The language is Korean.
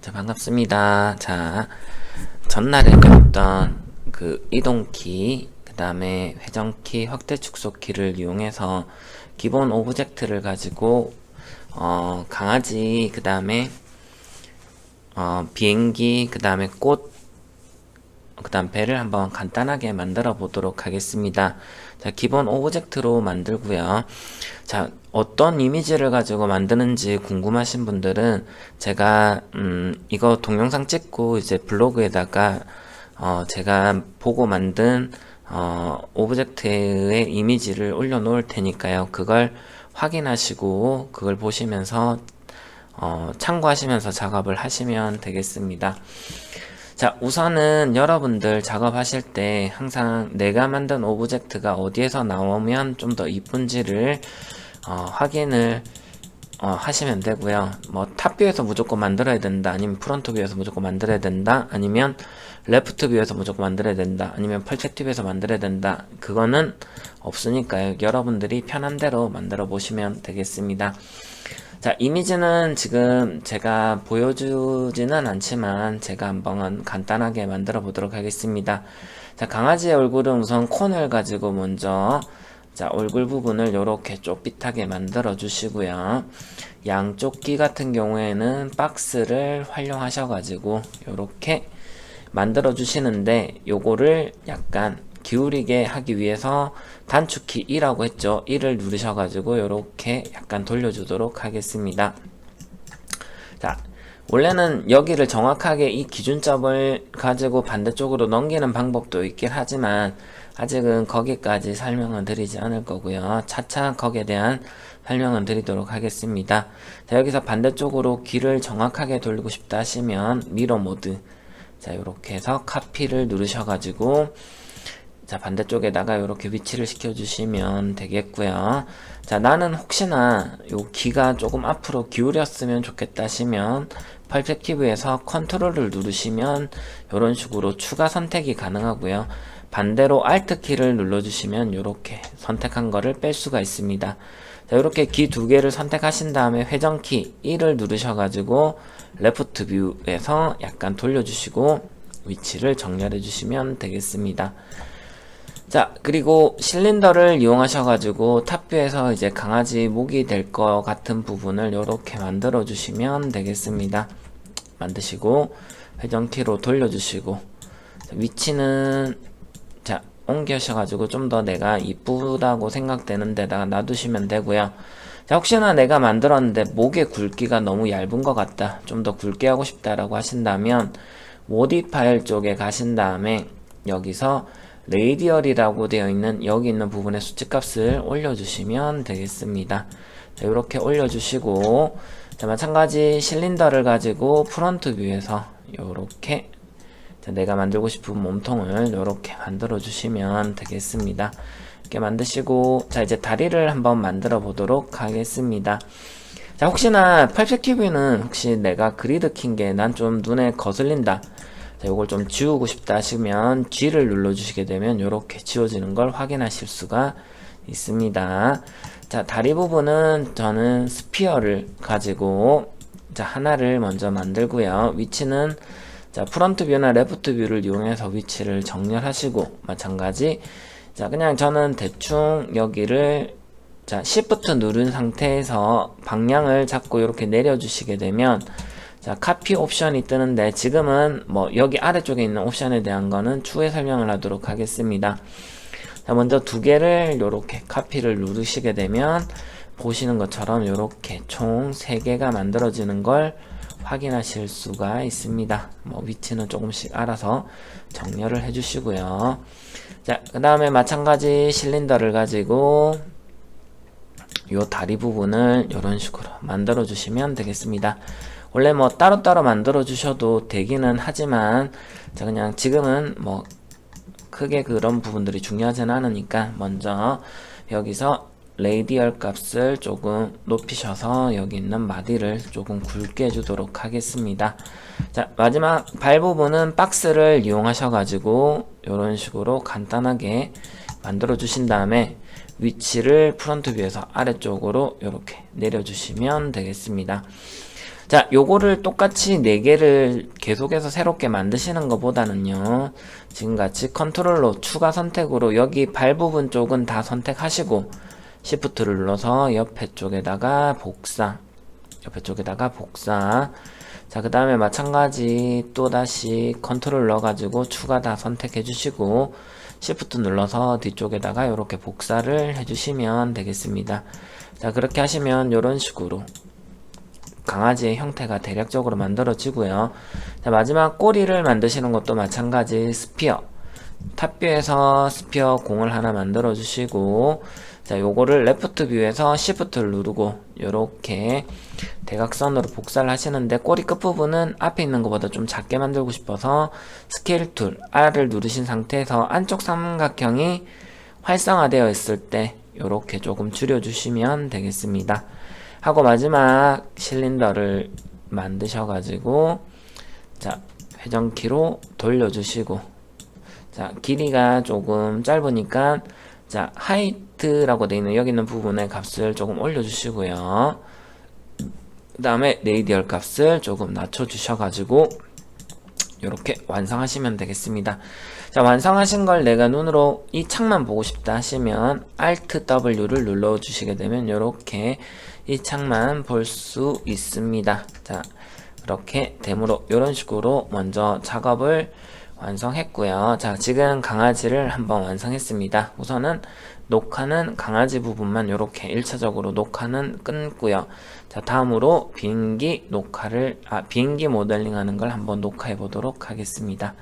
자, 반갑습니다. 자, 전날에 배웠던 그 이동키, 그 다음에 회전키, 확대 축소키를 이용해서 기본 오브젝트를 가지고, 어, 강아지, 그 다음에, 어, 비행기, 그 다음에 꽃, 그 다음 배를 한번 간단하게 만들어 보도록 하겠습니다. 자, 기본 오브젝트로 만들고요. 자, 어떤 이미지를 가지고 만드는지 궁금하신 분들은 제가, 음, 이거 동영상 찍고 이제 블로그에다가, 어, 제가 보고 만든, 어, 오브젝트의 이미지를 올려 놓을 테니까요. 그걸 확인하시고, 그걸 보시면서, 어, 참고하시면서 작업을 하시면 되겠습니다. 자, 우선은 여러분들 작업하실 때 항상 내가 만든 오브젝트가 어디에서 나오면 좀 더 이쁜지를 어, 확인을 어, 하시면 되고요. 뭐 탑뷰에서 무조건 만들어야 된다. 아니면 프론트 뷰에서 무조건 만들어야 된다. 아니면 레프트 뷰에서 무조건 만들어야 된다. 아니면 펄spek티브에서 만들어야 된다. 그거는 없으니까요. 여러분들이 편한 대로 만들어 보시면 되겠습니다. 자, 이미지는 지금 제가 보여주지는 않지만 제가 한번 간단하게 만들어 보도록 하겠습니다. 자, 강아지의 얼굴은 우선 콘을 가지고 먼저 자, 얼굴 부분을 이렇게 쪼빗하게 만들어 주시고요. 양쪽 귀 같은 경우에는 박스를 활용하셔 가지고 이렇게 만들어 주시는데 요거를 약간 기울이게 하기 위해서 단축키 2라고 했죠. 1을 누르셔가지고 이렇게 약간 돌려주도록 하겠습니다. 자, 원래는 여기를 정확하게 이 기준점을 가지고 반대쪽으로 넘기는 방법도 있긴 하지만 아직은 거기까지 설명은 드리지 않을 거고요. 차차 거기에 대한 설명은 드리도록 하겠습니다. 자, 여기서 반대쪽으로 귀를 정확하게 돌리고 싶다 하시면 미러 모드 자, 이렇게 해서 카피를 누르셔가지고 자, 반대쪽에다가 이렇게 위치를 시켜주시면 되겠고요. 자, 나는 혹시나 요 귀가 조금 앞으로 기울였으면 좋겠다 하시면 퍼펙티브에서 컨트롤을 누르시면 이런 식으로 추가 선택이 가능하고요. 반대로 Alt 키를 눌러주시면 이렇게 선택한 거를 뺄 수가 있습니다. 자, 이렇게 귀 두 개를 선택하신 다음에 회전키 1을 누르셔가지고 레프트 뷰에서 약간 돌려주시고 위치를 정렬해 주시면 되겠습니다. 자, 그리고 실린더를 이용하셔 가지고 탑뷰에서 이제 강아지 목이 될 것 같은 부분을 이렇게 만들어 주시면 되겠습니다. 만드시고 회전키로 돌려주시고 자, 위치는 자 옮겨셔 가지고 좀 더 내가 이쁘다고 생각되는 데다가 놔두시면 되고요. 자, 혹시나 내가 만들었는데 목의 굵기가 너무 얇은 것 같다. 좀 더 굵게 하고 싶다라고 하신다면 모디 파일 쪽에 가신 다음에 여기서 레이디얼이라고 되어 있는 여기 있는 부분의 수치값을 올려주시면 되겠습니다. 자, 이렇게 올려주시고 자, 마찬가지 실린더를 가지고 프론트 뷰에서 이렇게 내가 만들고 싶은 몸통을 이렇게 만들어 주시면 되겠습니다. 이렇게 만드시고 자 이제 다리를 한번 만들어 보도록 하겠습니다. 자 혹시나 퍼펙티브는 혹시 내가 그리드 킨 게 난 좀 눈에 거슬린다. 자, 이걸 좀 지우고 싶다 하시면 G를 눌러주시게 되면 이렇게 지워지는 걸 확인하실 수가 있습니다. 자, 다리 부분은 저는 스피어를 가지고 자, 하나를 먼저 만들고요. 위치는 자, 프론트 뷰나 레프트 뷰를 이용해서 위치를 정렬하시고 마찬가지 자, 그냥 저는 대충 여기를 자, Shift 누른 상태에서 방향을 잡고 이렇게 내려주시게 되면 자, 카피 옵션이 뜨는데 지금은 뭐 여기 아래쪽에 있는 옵션에 대한 거는 추후에 설명을 하도록 하겠습니다. 자, 먼저 두 개를 이렇게 카피를 누르시게 되면 보시는 것처럼 이렇게 총세 개가 만들어지는 걸 확인하실 수가 있습니다. 뭐 위치는 조금씩 알아서 정렬을 해주시고요. 자, 그 다음에 마찬가지 실린더를 가지고 요 다리 부분을 이런 식으로 만들어 주시면 되겠습니다. 원래 뭐 따로따로 만들어 주셔도 되기는 하지만 자 그냥 지금은 뭐 크게 그런 부분들이 중요하지는 않으니까 먼저 여기서 레이디얼 값을 조금 높이셔서 여기 있는 마디를 조금 굵게 해주도록 하겠습니다. 자 마지막 발 부분은 박스를 이용하셔 가지고 이런 식으로 간단하게 만들어 주신 다음에 위치를 프론트 뷰에서 아래쪽으로 이렇게 내려주시면 되겠습니다. 자, 요거를 똑같이 4개를 계속해서 새롭게 만드시는 것보다는요, 지금같이 컨트롤로 추가 선택으로 여기 발 부분 쪽은 다 선택하시고, 시프트를 눌러서 옆에 쪽에다가 복사, 옆에 쪽에다가 복사, 자, 그 다음에 마찬가지 또다시 컨트롤 넣어가지고 추가 다 선택해 주시고, 시프트 눌러서 뒤쪽에다가 이렇게 복사를 해주시면 되겠습니다. 자, 그렇게 하시면 이런 식으로 강아지의 형태가 대략적으로 만들어지고요. 자, 마지막 꼬리를 만드시는 것도 마찬가지 스피어. 탑뷰에서 스피어 공을 하나 만들어 주시고 자, 요거를 레프트 뷰에서 시프트를 누르고 요렇게 대각선으로 복사를 하시는데 꼬리 끝부분은 앞에 있는 것보다 좀 작게 만들고 싶어서 스케일 툴 R을 누르신 상태에서 안쪽 삼각형이 활성화되어 있을 때 요렇게 조금 줄여 주시면 되겠습니다. 하고 마지막 실린더를 만드셔 가지고 자, 회전키로 돌려주시고 자, 길이가 조금 짧으니까 자, 하이트라고 되어 있는 여기 있는 부분의 값을 조금 올려주시고요. 그 다음에 레이디얼 값을 조금 낮춰 주셔가지고 이렇게 완성하시면 되겠습니다. 자, 완성하신 걸 내가 눈으로 이 창만 보고 싶다 하시면 Alt W를 눌러 주시게 되면 이렇게 이 창만 볼 수 있습니다. 자, 이렇게 됨으로 이런 식으로 먼저 작업을 완성했고요. 자, 지금 강아지를 한번 완성했습니다. 우선은 녹화는 강아지 부분만 이렇게 1차적으로 녹화는 끊고요. 자, 다음으로 비행기 녹화를, 아, 비행기 모델링 하는 걸 한번 녹화해 보도록 하겠습니다.